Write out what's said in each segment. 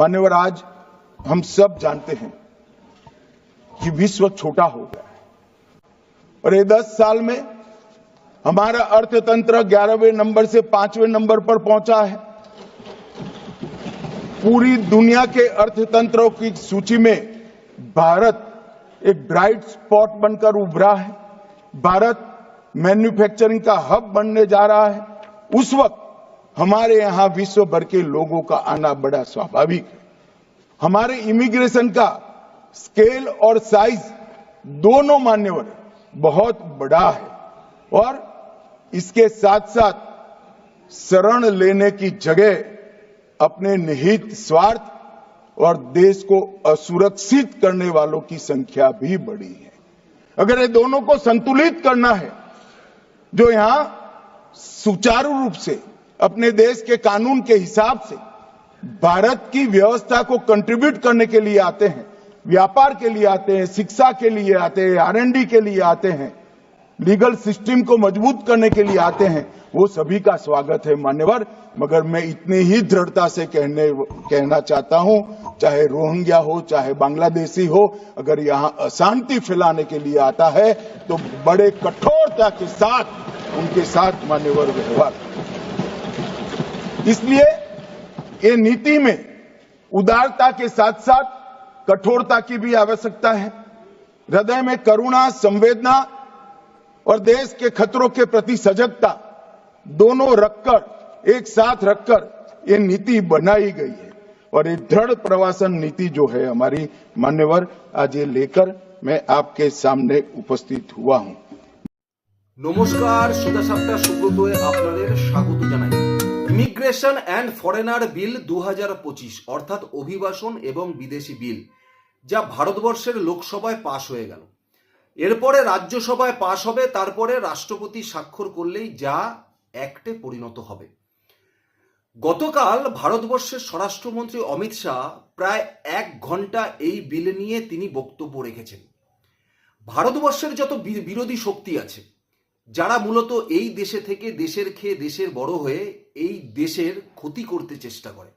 मान्यवर आज हम सब जानते हैं कि विश्व छोटा हो गया और ये दस साल में हमारा अर्थतंत्र ग्यारहवें नंबर से पाँचवें नंबर पर पहुँचा है। पूरी दुनिया के अर्थतंत्रों की सूची में भारत एक ब्राइट स्पॉट बनकर उभरा है। भारत मैन्युफैक्चरिंग का हब बनने जा रहा है। उस वक्त हमारे यहाँ विश्व भर के लोगों का आना बड़ा स्वाभाविक है। हमारे इमिग्रेशन का स्केल और साइज़ दोनों मान्यवर बहुत बड़ा है और इसके साथ साथ शरण लेने की जगह अपने निहित स्वार्थ और देश को असुरक्षित करने वालों की संख्या भी बढ़ी है। अगर ये दोनों को संतुलित करना है, जो यहाँ सुचारू रूप से अपने देश के कानून के हिसाब से भारत की व्यवस्था को कंट्रीब्यूट करने के लिए आते हैं, व्यापार के लिए आते हैं, शिक्षा के लिए आते हैं आरएनडी के लिए आते हैं लीगल सिस्टम को मज़बूत करने के लिए आते हैं, वो सभी का स्वागत है मान्यवर। मगर मैं इतनी ही दृढ़ता से कहने, कहना चाहता हूँ, चाहे रोहिंग्या हो, चाहे बांग्लादेशी हो, अगर यहाँ अशांति फैलाने के लिए आता है तो बड़े कठोरता के साथ, उनके साथ मान्यवर व्यवहार। इसलिए ये नीति में उदारता के साथ साथ कठोरता की भी आवश्यकता है हृदय में करुणा संवेदना और देश के खतरों के प्रति सजगता दोनों रखकर एक साथ रखकर ये नीति बनाई गई है और ये दृढ़ प्रवासन नीति जो है हमारी मान्यवर आज ये लेकर मैं आपके सामने उपस्थित हुआ हूं নমস্কার সুদা সাপ্তাহ সুব্রতয়ে আপনাদের স্বাগত জানাই ইমিগ্রেশন অ্যান্ড ফরেনার বিল দু হাজার পঁচিশ, অর্থাৎ অভিবাসন এবং বিদেশি বিল, যা ভারতবর্ষের লোকসভায় পাশ হয়ে গেল। এরপরে রাজ্যসভায় পাশ হবে, তারপরে রাষ্ট্রপতি স্বাক্ষর করলেই যা অ্যাক্টে পরিণত হবে। গতকাল ভারতবর্ষের স্বরাষ্ট্রমন্ত্রী অমিত শাহ প্রায় এক ঘণ্টা এই বিল নিয়ে তিনি বক্তব্য রেখেছেন। ভারতবর্ষের যত বিরোধী শক্তি আছে যারা মূলত এই দেশে থেকে দেশের খেয়ে দেশের বড় হয়ে এই দেশের ক্ষতি করতে চেষ্টা করে।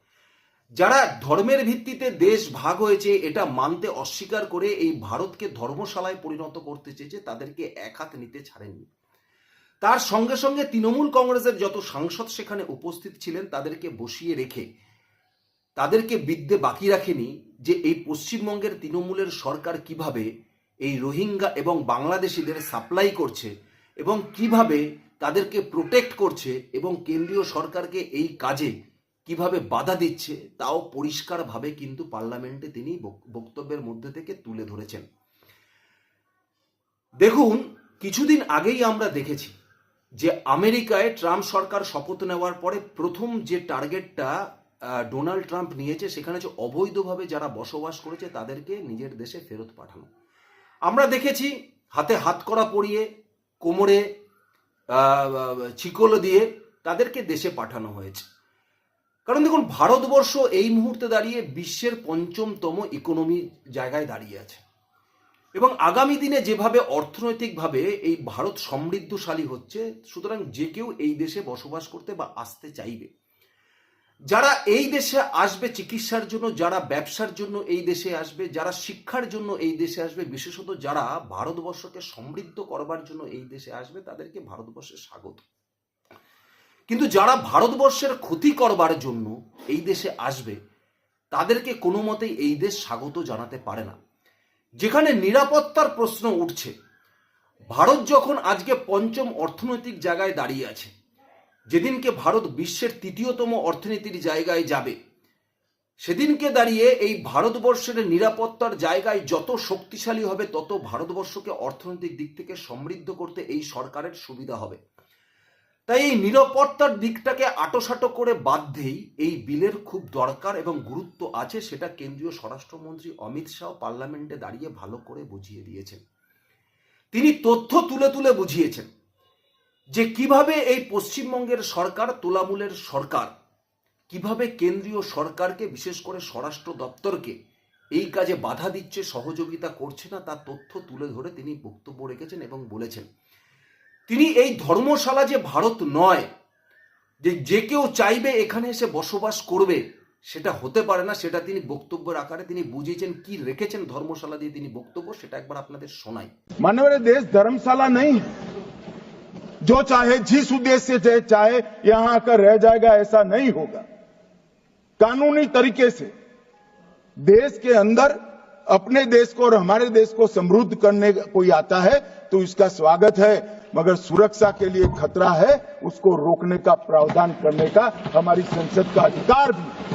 যারা ধর্মের ভিত্তিতে দেশ ভাগ হয়েছে, এটা মানতে অস্বীকার করে এই ভারতকে ধর্মশালায় পরিণত করতে চেয়েছে, তাদেরকে এক হাত নিতে ছাড়েননি। তার সঙ্গে সঙ্গে তৃণমূল কংগ্রেসের যত সাংসদ সেখানে উপস্থিত ছিলেন, তাদেরকে বসিয়ে রেখে, তাদেরকে বিদ্যে বাকি রাখেনি যে এই পশ্চিমবঙ্গের তৃণমূলের সরকার কীভাবে এই রোহিঙ্গা এবং বাংলাদেশিদের সাপ্লাই করছে এবং কীভাবে তাদেরকে প্রোটেক্ট করছে এবং কেন্দ্রীয় সরকারকে এই কাজে কীভাবে বাধা দিচ্ছে, তাও পরিষ্কারভাবে কিন্তু পার্লামেন্টে তিনি বক- বক্তব্যের মধ্যে থেকে তুলে ধরেছেন। দেখুন, কিছুদিন আগেই আমরা দেখেছি যে আমেরিকায় ট্রাম্প সরকার শপথ নেওয়ার পরে প্রথম যে টার্গেটটা ডোনাল্ড ট্রাম্প নিয়েছে, সেখানে যে অবৈধভাবে যারা বসবাস করেছে, তাদেরকে নিজের দেশে ফেরত পাঠানো। আমরা দেখেছি, হাতে হাত করা পরিয়ে কোমরে চিকল দিয়ে তাদেরকে দেশে পাঠানো হয়েছে। কারণ দেখুন, ভারতবর্ষ এই মুহূর্তে দাঁড়িয়ে বিশ্বের পঞ্চমতম ইকোনমি জায়গায় দাঁড়িয়ে আছে। এবং আগামী দিনে যেভাবে অর্থনৈতিকভাবে এই ভারত সমৃদ্ধশালী হচ্ছে, সুতরাং যে কেউ এই দেশে বসবাস করতে বা আসতে চাইবে যারা এই দেশে আসবে চিকিৎসার জন্য, যারা ব্যবসার জন্য এই দেশে আসবে, যারা শিক্ষার জন্য এই দেশে আসবে, বিশেষত যারা ভারতবর্ষকে সমৃদ্ধ করবার জন্য এই দেশে আসবে, তাদেরকে ভারতবর্ষে স্বাগত। কিন্তু যারা ভারতবর্ষের ক্ষতি করবার জন্য এই দেশে আসবে, তাদেরকে কোনো মতেই এই দেশ স্বাগত জানাতে পারে না। যেখানে নিরাপত্তার প্রশ্ন উঠছে, ভারত যখন আজকে পঞ্চম অর্থনৈতিক জায়গায় দাঁড়িয়ে আছে যেদিনকে ভারত বিশ্বের তৃতীয়তম অর্থনীতির জায়গায় যাবে, সেদিনকে দাঁড়িয়ে এই ভারতবর্ষের নিরাপত্তার জায়গায় যত শক্তিশালী হবে, তত ভারতবর্ষকে অর্থনৈতিক দিক থেকে সমৃদ্ধ করতে এই সরকারের সুবিধা হবে। তাই এই নিরাপত্তার দিকটাকে আটোসাটো করে বাধ্যেই এই বিলের খুব দরকার এবং গুরুত্ব আছে, সেটা কেন্দ্রীয় স্বরাষ্ট্রমন্ত্রী অমিত শাহ পার্লামেন্টে দাঁড়িয়ে ভালো করে বুঝিয়ে দিয়েছেন। তিনি তথ্য তুলে তুলে বুঝিয়েছেন। যে কীভাবে এই পশ্চিমবঙ্গের সরকার তোলামূলের সরকার, কীভাবে কেন্দ্রীয় সরকারকে, বিশেষ করে স্বরাষ্ট্র দপ্তরকে, এই কাজে বাধা দিচ্ছে, সহযোগিতা করছে না, তার তথ্য তুলে ধরে তিনি বক্তব্য রেখেছেন এবং বলেছেন। তিনি এই ধর্মশালা যে ভারত নয়, যে যে কেউ চাইবে এখানে এসে বসবাস করবে, সেটা হতে পারে না, সেটা তিনি বক্তব্যের আকারে তিনি বুঝিয়েছেন, কি রেখেছেন ধর্মশালা দিয়ে তিনি বক্তব্য, সেটা একবার আপনাদের শোনাই। মানে দেশ ধর্মশালা নেই। जो चाहे जिस उद्देश्य से चाहे यहां आकर रह जाएगा ऐसा नहीं होगा कानूनी तरीके से देश के अंदर अपने देश को और हमारे देश को समृद्ध करने का कोई आता है तो इसका स्वागत है मगर सुरक्षा के लिए खतरा है उसको रोकने का प्रावधान करने का हमारी संसद का अधिकार भी है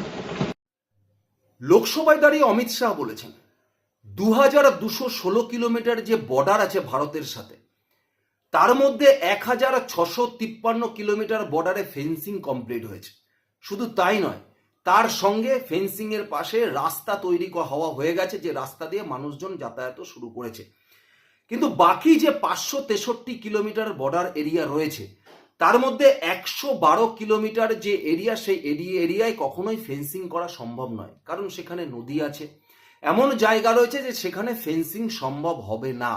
লোকসভায় দাঁড়িয়ে অমিত শাহ বলেছেন দু হাজার দুশো ষোলো কিলোমিটার যে বর্ডার আছে ভারতের সাথে তার মধ্যে এক হাজার ছশো তিপ্পান্ন কিলোমিটার বর্ডারে ফেন্সিং কমপ্লিট হয়েছে। শুধু তাই নয়, তার সঙ্গে ফেন্সিং এর পাশে রাস্তা তৈরি হওয়া হয়ে গেছে, যে রাস্তা দিয়ে মানুষজন যাতায়াত শুরু করেছে। কিন্তু বাকি যে পাঁচশো তেষট্টি কিলোমিটার বর্ডার এরিয়া রয়েছে, তার মধ্যে একশো বারো কিলোমিটার যে এরিয়া সেই এরিয়া এরিয়ায় কখনোই ফেন্সিং করা সম্ভব নয়, কারণ সেখানে নদী আছে। এমন জায়গা রয়েছে যে সেখানে ফেন্সিং সম্ভব হবে না।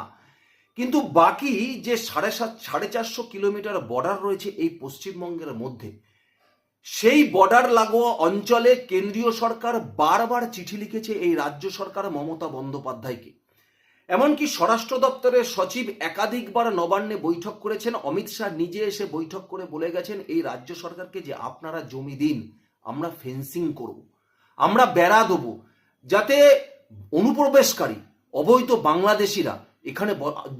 কিন্তু বাকি যে সাড়ে সাত, সাড়ে চারশো কিলোমিটার বর্ডার রয়েছে এই পশ্চিমবঙ্গের মধ্যে, সেই বর্ডার লাগোয়া অঞ্চলে কেন্দ্রীয় সরকার বারবার চিঠি লিখেছে এই রাজ্য সরকার মমতা বন্দ্যোপাধ্যায়কে। এমনকি স্বরাষ্ট্র দপ্তরের সচিব একাধিকবার নবান্নে বৈঠক করেছেন। অমিত শাহ নিজে এসে বৈঠক করে বলে গেছেন, এই রাজ্য সরকারকে যে আপনারা জমি দিন, আমরা ফেন্সিং করব, আমরা বেড়া দেবো, যাতে অনুপ্রবেশকারী, অবৈধ বাংলাদেশিরা এখানে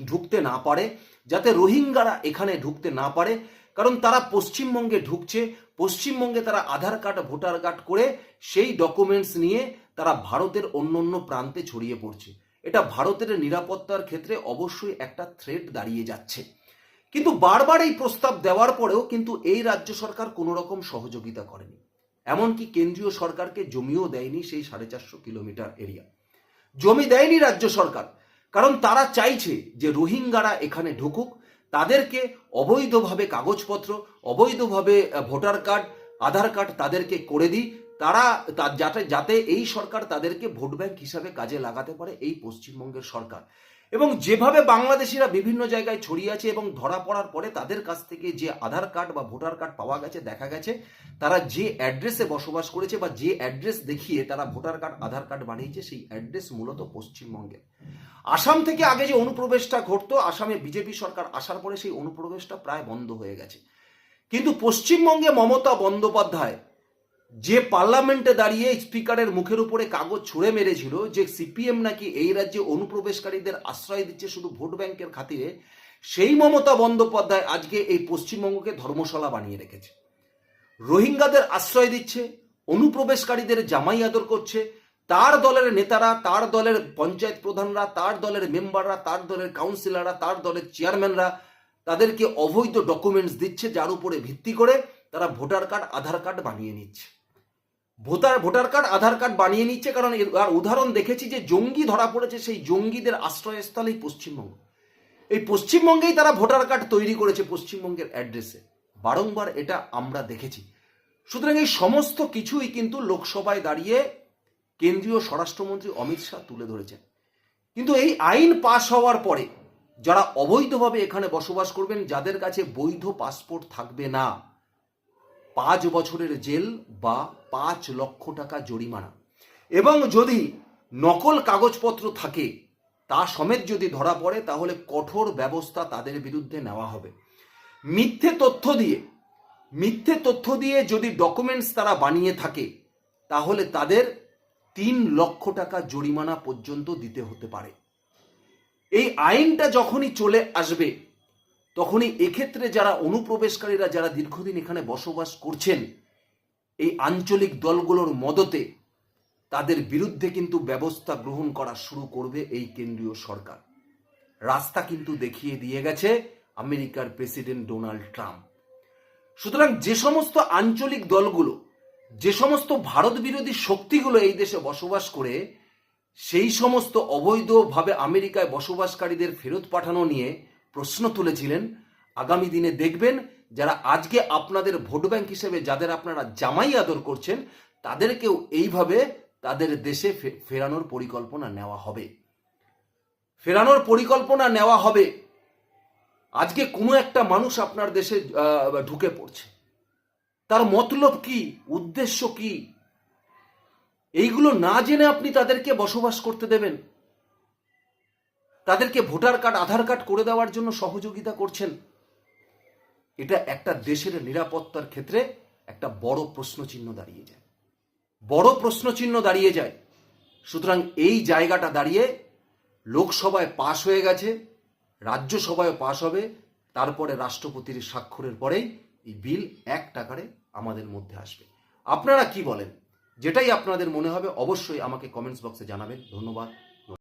ঢুকতে না পারে, যাতে রোহিঙ্গারা এখানে ঢুকতে না পারে, কারণ তারা পশ্চিমবঙ্গে ঢুকছে, পশ্চিমবঙ্গে তারা আধার কার্ড, ভোটার কার্ড করে সেই ডকুমেন্টস নিয়ে তারা ভারতের অন্য অন্য প্রান্তে ছড়িয়ে পড়ছে। এটা ভারতের নিরাপত্তার ক্ষেত্রে অবশ্যই একটা থ্রেট দাঁড়িয়ে যাচ্ছে। কিন্তু বারবার এই প্রস্তাব দেওয়ার পরেও কিন্তু এই রাজ্য সরকার কোনো রকম সহযোগিতা করেনি। এমনকি কেন্দ্রীয় সরকারকে জমিও দেয়নি সেই সাড়ে চারশো কিলোমিটার এরিয়া। জমি দেয়নি রাজ্য সরকার। কারণ তারা চাইছে যে রোহিঙ্গারা এখানে ঢুকুক। তাদেরকে অবৈধভাবে কাগজপত্র, অবৈধভাবে ভোটার কার্ড, আধার কার্ড তাদেরকে করে দিই। তারা যাতে যাতে এই সরকার তাদেরকে ভোট ব্যাংক হিসাবে কাজে লাগাতে পারে এই পশ্চিমবঙ্গের সরকার। এবং যেভাবে বাংলাদেশিরা বিভিন্ন জায়গায় ছড়িয়ে আছে এবং ধরা পড়ার পরে তাদের কাছ থেকে যে আধার কার্ড বা ভোটার কার্ড পাওয়া গেছে, দেখা গেছে, তারা যে অ্যাড্রেসে বসবাস করেছে বা যে অ্যাড্রেস দেখিয়ে তারা ভোটার কার্ড, আধার কার্ড বানিয়েছে, সেই অ্যাড্রেস মূলত পশ্চিমবঙ্গের আসাম থেকে আগে যে অনুপ্রবেশটা ঘটতো, আসামে বিজেপি সরকার আসার পরে সেই অনুপ্রবেশটা প্রায় বন্ধ হয়ে গেছে। কিন্তু পশ্চিমবঙ্গে মমতা বন্দ্যোপাধ্যায় যে পার্লামেন্টে দাঁড়িয়ে স্পিকারের মুখের উপরে কাগজ ছুঁড়ে মেরেছিল, যে সিপিএম নাকি এই রাজ্যে অনুপ্রবেশকারীদের আশ্রয় দিচ্ছে শুধু ভোট ব্যাংকের খাতিরে, সেই মমতা বন্দ্যোপাধ্যায় আজকে এই পশ্চিমবঙ্গকে ধর্মশালা বানিয়ে রেখেছে। রোহিঙ্গাদের আশ্রয় দিচ্ছে, অনুপ্রবেশকারীদের জামাই আদর করছে, তার দলের নেতারা, তার দলের পঞ্চায়েত প্রধানরা, তার দলের মেম্বাররা, তার দলের কাউন্সিলররা, তার দলের চেয়ারম্যানরা তাদেরকে অবৈধ ডকুমেন্টস দিচ্ছে, যার উপরে ভিত্তি করে তারা ভোটার কার্ড, আধার কার্ড বানিয়ে নিচ্ছে। Voter voter card, Aadhaar card বানিয়ে নিচ্ছে, কারণ আর উদাহরণ দেখেছি যে জঙ্গি ধরা পড়েছে সেই জঙ্গিদের আশ্রয়স্থল এই পশ্চিমবঙ্গ। এই পশ্চিমবঙ্গেই তারা ভোটার কার্ড তৈরি করেছে পশ্চিমবঙ্গের অ্যাড্রেসে। বারংবার এটা আমরা দেখেছি। সুতরাং এই সমস্ত কিছুই কিন্তু লোকসভায় দাঁড়িয়ে কেন্দ্রীয় স্বরাষ্ট্রমন্ত্রী অমিত শাহ তুলে ধরেছেন। কিন্তু এই আইন পাশ হওয়ার পরে যারা অবৈধভাবে এখানে বসবাস করবেন, যাদের কাছে বৈধ পাসপোর্ট থাকবে না পাঁচ বছরের জেল বা পাঁচ লক্ষ টাকা জরিমানা। এবং যদি নকল কাগজপত্র থাকে, তা সমেত যদি ধরা পড়ে, তাহলে কঠোর ব্যবস্থা তাদের বিরুদ্ধে নেওয়া হবে। মিথ্যে তথ্য দিয়ে, মিথ্যে তথ্য দিয়ে যদি ডকুমেন্টস তারা বানিয়ে থাকে, তাহলে তাদের তিন লক্ষ টাকা জরিমানা পর্যন্ত দিতে হতে পারে। এই আইনটা যখনই চলে আসবে তখনই এক্ষেত্রে যারা অনুপ্রবেশকারীরা যারা দীর্ঘদিন এখানে বসবাস করছেন, এই আঞ্চলিক দলগুলোর মদতে তাদের বিরুদ্ধে কিন্তু ব্যবস্থা গ্রহণ করা শুরু করবে এই কেন্দ্রীয় সরকার। রাস্তা কিন্তু দেখিয়ে দিয়ে গেছে আমেরিকার প্রেসিডেন্ট ডোনাল্ড ট্রাম্প। সুতরাং যে সমস্ত আঞ্চলিক দলগুলো, যে সমস্ত ভারত বিরোধী শক্তিগুলো এই দেশে বসবাস করে, সেই সমস্ত অবৈধভাবে আমেরিকায় বসবাসকারীদের ফেরত পাঠানো নিয়ে প্রশ্ন তুলেছিলেন, আগামী দিনে দেখবেন যারা আজকে আপনাদের ভোট ব্যাংক হিসেবে যাদের আপনারা জামাই আদর করছেন, তাদেরকেও এইভাবে তাদের দেশে ফেরানোর পরিকল্পনা নেওয়া হবে। ফেরানোর পরিকল্পনা নেওয়া হবে। আজকে কোনো একটা মানুষ আপনার দেশে ঢুকে পড়ছে। তার মতলব কি? উদ্দেশ্য কি? এইগুলো না জেনে আপনি তাদেরকে বসবাস করতে দেবেন। তাদেরকে ভোটার কার্ড, আধার কার্ড করে দেওয়ার জন্য সহযোগিতা করছেন। এটা একটা দেশের নিরাপত্তার ক্ষেত্রে একটা বড় প্রশ্নচিহ্ন দাঁড়িয়ে যায়। বড় প্রশ্নচিহ্ন দাঁড়িয়ে যায়। সুতরাং এই জায়গাটা দাঁড়িয়ে লোকসভায় পাশ হয়ে গেছে, রাজ্যসভায় পাশ হবে, তারপরে রাষ্ট্রপতির স্বাক্ষরের পরেই এই বিল এক টাকারে আমাদের মধ্যে আসবে। আপনারা কি বলেন? যেটাই আপনাদের মনে হবে, অবশ্যই আমাকে কমেন্টস বক্সে জানাবেন। ধন্যবাদ।